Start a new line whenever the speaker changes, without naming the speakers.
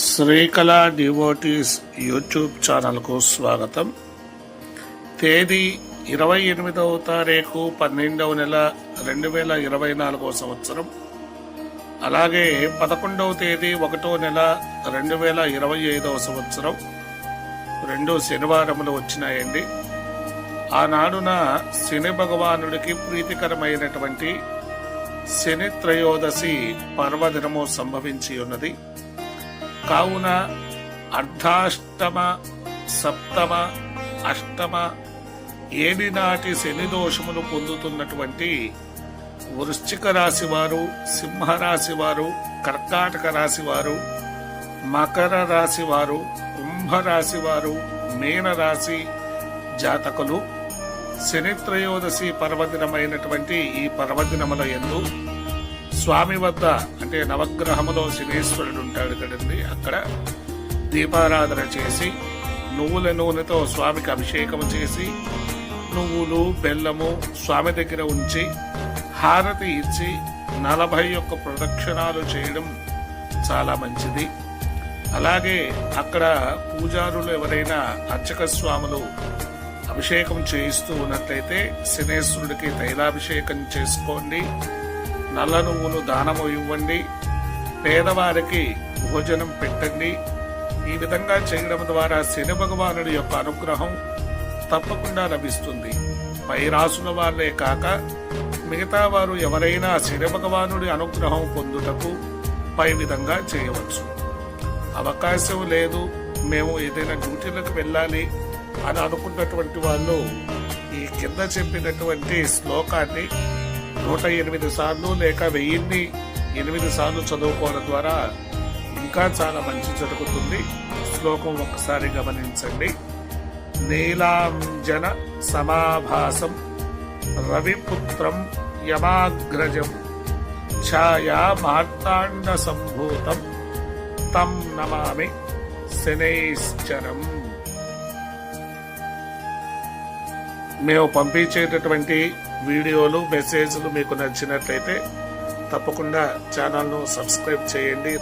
Srikala devotees YouTube ఛానల్కు స్వాగతం. తేదీ ఇరవై ఎనిమిదవ తారీఖు పన్నెండవ నెల రెండు వేల ఇరవై నాలుగవ సంవత్సరం. అలాగే పదకొండవ తేదీ ఒకటో నెల రెండు వేల ఇరవై ఐదవ సంవత్సరం. రెండు శనివారములు వచ్చినాయండి. ఆనాడున శని భగవానుడికి ప్రీతికరమైనటువంటి శని త్రయోదశి పర్వదినము సంభవించి ఉన్నది కావున అర్ధాష్టమ సప్తమ అష్టమ ఏడినాటి శని దోషములు పొందుతున్నటువంటి వృశ్చిక రాశి వారు సింహరాశి వారు కర్కాటక రాశి వారు మకర రాశి వారు కుంభరాశి వారు మీనరాశి జాతకులు శనిత్రయోదశి పర్వదినమైనటువంటి ఈ పర్వదినముల ఎందు స్వామి వద్ద అంటే నవగ్రహములో శనీశ్వరుడు ఉంటాడు కదండి. అక్కడ దీపారాధన చేసి నువ్వుల నూనెతో స్వామికి అభిషేకం చేసి నువ్వులు బెల్లము స్వామి దగ్గర ఉంచి హారతి ఇచ్చి నలభై ఒక్క ప్రదక్షిణాలు చేయడం చాలా మంచిది. అలాగే అక్కడ పూజారులు ఎవరైనా అర్చక స్వాములు అభిషేకం చేయిస్తూ ఉన్నట్లయితే శనేశ్వరుడికి తైలాభిషేకం చేసుకోండి. నల్ల నువ్వులు దానము ఇవ్వండి. పేదవారికి భోజనం పెట్టండి. ఈ విధంగా చేయడం ద్వారా శని భగవానుడి యొక్క అనుగ్రహం తప్పకుండా లభిస్తుంది. పై రాసుల వాళ్ళే కాక మిగతా వారు ఎవరైనా శని భగవానుడి అనుగ్రహం పొందుటకు పై విధంగా చేయవచ్చు. అవకాశం లేదు. మేము ఏదైనా డ్యూటీలకు వెళ్ళాలి అని అనుకున్నటువంటి వాళ్ళు ఈ కింద చెప్పినటువంటి శ్లోకాన్ని నూట ఎనిమిది సార్లు లేక వెయ్యిన్ని ఎనిమిది సార్లు చదువుకోవడం ద్వారా ఇంకా చాలా మంచి జరుగుతుంది. శ్లోకం ఒకసారి గమనించండి. నీలాంజన సమాభాసం రవిపుత్రం యమాగ్రజం ఛాయా మార్తాండ సంభూతం తం నమామి శనైశ్చరం. మేము పంపించేటటువంటి వీడియోలు మెసేజ్లు మీకు నచ్చినట్లయితే తప్పకుండా ఛానల్ను సబ్స్క్రైబ్ చేయండి.